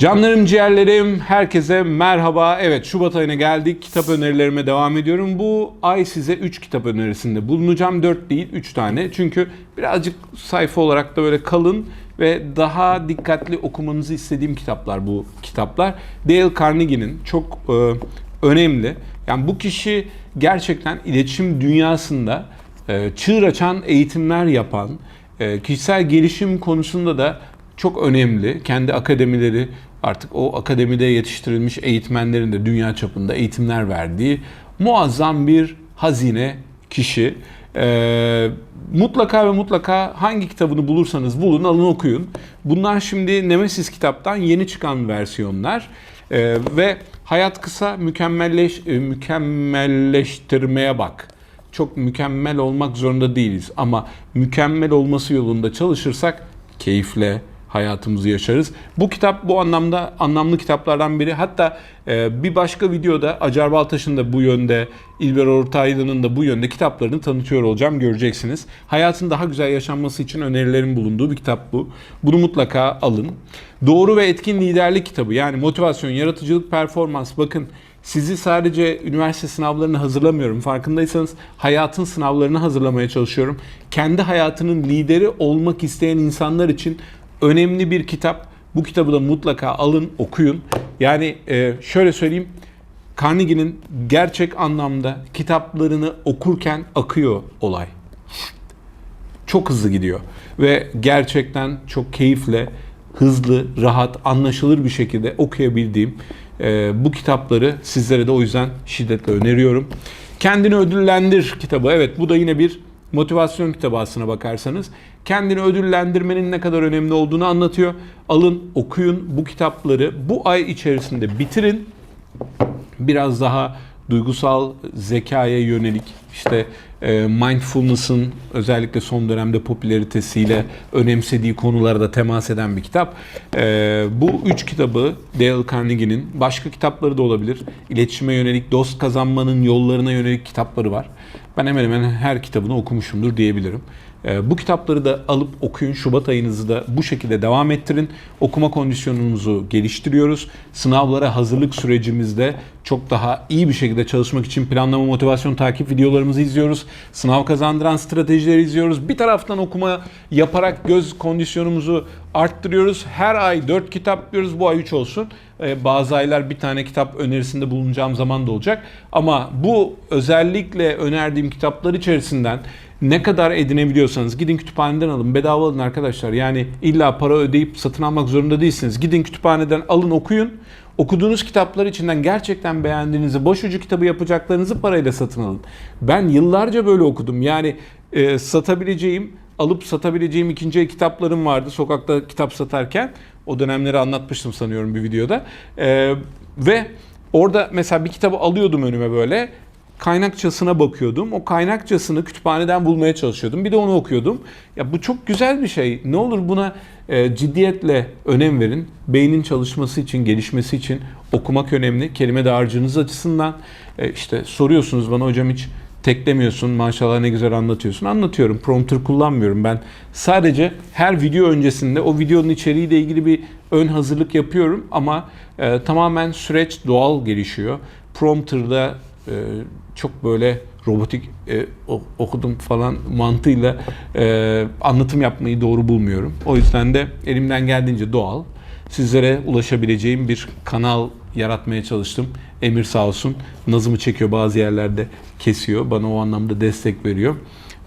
Canlarım ciğerlerim herkese merhaba. Evet Şubat ayına geldik. Kitap önerilerime devam ediyorum. Bu ay size 3 kitap önerisinde bulunacağım. 4 değil 3 tane. Çünkü birazcık sayfa olarak da böyle kalın ve daha dikkatli okumanızı istediğim kitaplar bu kitaplar. Dale Carnegie'nin çok e, önemli. Yani bu kişi gerçekten iletişim dünyasında e, çığır açan eğitimler yapan, e, kişisel gelişim konusunda da çok önemli. Kendi akademileri artık o akademide yetiştirilmiş eğitmenlerin de dünya çapında eğitimler verdiği muazzam bir hazine kişi. Ee, mutlaka ve mutlaka hangi kitabını bulursanız bulun alın okuyun. Bunlar şimdi Nemesis kitaptan yeni çıkan versiyonlar. Ee, ve hayat kısa mükemmelleş, e, mükemmelleştirmeye bak çok mükemmel olmak zorunda değiliz ama mükemmel olması yolunda çalışırsak keyifle hayatımızı yaşarız. Bu kitap bu anlamda anlamlı kitaplardan biri. Hatta e, bir başka videoda Acar Baltaş'ın da bu yönde, İlber Ortaylı'nın da bu yönde kitaplarını tanıtıyor olacağım. Göreceksiniz. Hayatın daha güzel yaşanması için önerilerin bulunduğu bir kitap bu. Bunu mutlaka alın. Doğru ve etkin liderlik kitabı yani motivasyon, yaratıcılık, performans. Bakın sizi sadece üniversite sınavlarını hazırlamıyorum. Farkındaysanız hayatın sınavlarını hazırlamaya çalışıyorum. Kendi hayatının lideri olmak isteyen insanlar için önemli bir kitap. Bu kitabı da mutlaka alın, okuyun. Yani e, şöyle söyleyeyim. Carnegie'nin gerçek anlamda kitaplarını okurken akıyor olay. Çok hızlı gidiyor ve gerçekten çok keyifle, hızlı, rahat, anlaşılır bir şekilde okuyabildiğim e, bu kitapları sizlere de o yüzden şiddetle öneriyorum. Kendini ödüllendir kitabı. Evet bu da yine bir motivasyon kitabı aslına bakarsanız. Kendini ödüllendirmenin ne kadar önemli olduğunu anlatıyor. Alın, okuyun bu kitapları bu ay içerisinde bitirin. Biraz daha duygusal zekaya yönelik işte e, mindfulness'ın özellikle son dönemde popülaritesiyle önemsediği konulara da temas eden bir kitap. E, bu üç kitabı Dale Carnegie'nin başka kitapları da olabilir. İletişime yönelik, dost kazanmanın yollarına yönelik kitapları var. Ben hemen hemen her kitabını okumuşumdur diyebilirim. E, bu kitapları da alıp okuyun. Şubat ayınızı da bu şekilde devam ettirin. Okuma kondisyonumuzu geliştiriyoruz. Sınavlara hazırlık sürecimizde çok daha iyi bir şekilde çalışmak için planlama, motivasyon, takip videolarımızı izliyoruz. Sınav kazandıran stratejileri izliyoruz. Bir taraftan okuma yaparak göz kondisyonumuzu arttırıyoruz. Her ay 4 kitap diyoruz. Bu ay 3 olsun. Ee, bazı aylar bir tane kitap önerisinde bulunacağım zaman da olacak. Ama bu özellikle önerdiğim kitaplar içerisinden ne kadar edinebiliyorsanız gidin kütüphaneden alın. Bedava alın arkadaşlar. Yani illa para ödeyip satın almak zorunda değilsiniz. Gidin kütüphaneden alın okuyun. Okuduğunuz kitaplar içinden gerçekten beğendiğinizi, boş ucu kitabı yapacaklarınızı parayla satın alın. Ben yıllarca böyle okudum. Yani e, satabileceğim, alıp satabileceğim ikinci el kitaplarım vardı sokakta kitap satarken. O dönemleri anlatmıştım sanıyorum bir videoda. E, ve orada mesela bir kitabı alıyordum önüme böyle kaynakçasına bakıyordum. O kaynakçasını kütüphaneden bulmaya çalışıyordum. Bir de onu okuyordum. Ya bu çok güzel bir şey. Ne olur buna e, ciddiyetle önem verin. Beynin çalışması için, gelişmesi için okumak önemli. Kelime dağarcığınız açısından e, işte soruyorsunuz bana hocam hiç teklemiyorsun maşallah ne güzel anlatıyorsun. Anlatıyorum. Prompter kullanmıyorum. Ben sadece her video öncesinde o videonun içeriğiyle ilgili bir ön hazırlık yapıyorum ama e, tamamen süreç doğal gelişiyor. Prompter'da e, çok böyle robotik e, okudum falan mantığıyla e, anlatım yapmayı doğru bulmuyorum. O yüzden de elimden geldiğince doğal sizlere ulaşabileceğim bir kanal yaratmaya çalıştım. Emir sağ olsun nazımı çekiyor bazı yerlerde kesiyor. Bana o anlamda destek veriyor.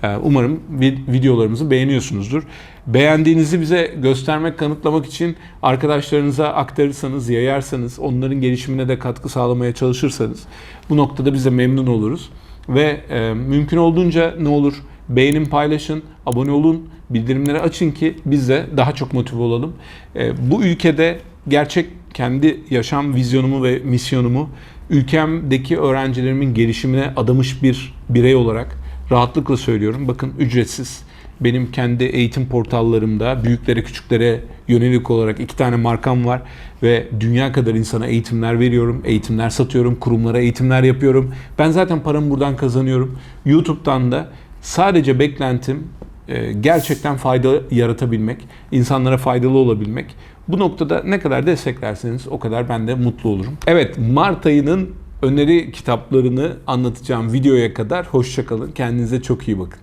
E, umarım videolarımızı beğeniyorsunuzdur. Beğendiğinizi bize göstermek, kanıtlamak için arkadaşlarınıza aktarırsanız, yayarsanız, onların gelişimine de katkı sağlamaya çalışırsanız bu noktada biz de memnun oluruz. Ve e, mümkün olduğunca ne olur beğenin, paylaşın, abone olun, bildirimleri açın ki biz de daha çok motive olalım. E, bu ülkede gerçek kendi yaşam vizyonumu ve misyonumu ülkemdeki öğrencilerimin gelişimine adamış bir birey olarak rahatlıkla söylüyorum. Bakın ücretsiz benim kendi eğitim portallarımda büyüklere küçüklere yönelik olarak iki tane markam var ve dünya kadar insana eğitimler veriyorum, eğitimler satıyorum, kurumlara eğitimler yapıyorum. Ben zaten paramı buradan kazanıyorum. YouTube'dan da sadece beklentim e, gerçekten fayda yaratabilmek, insanlara faydalı olabilmek. Bu noktada ne kadar desteklerseniz o kadar ben de mutlu olurum. Evet Mart ayının öneri kitaplarını anlatacağım videoya kadar hoşçakalın. Kendinize çok iyi bakın.